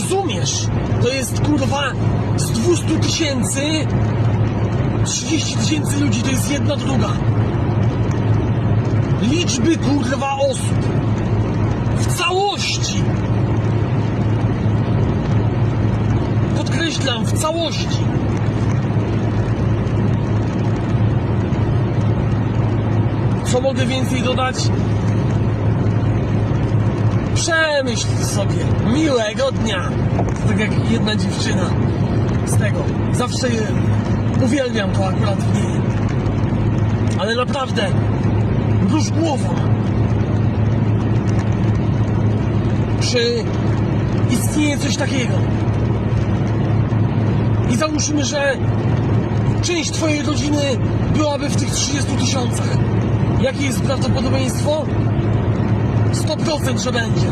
Rozumiesz? To jest kurwa z 200 tysięcy 30 tysięcy ludzi to jest jedna druga. Liczby kurwa osób. W całości. Podkreślam, w całości. Co mogę więcej dodać? Przemyśl sobie. Miłego dnia. Tak jak jedna dziewczyna z tego. Zawsze uwielbiam to akurat w niej. Ale naprawdę, rusz głową. Czy istnieje coś takiego? I załóżmy, że część twojej rodziny byłaby w tych 30 tysiącach. Jakie jest prawdopodobieństwo? 100% że będzie.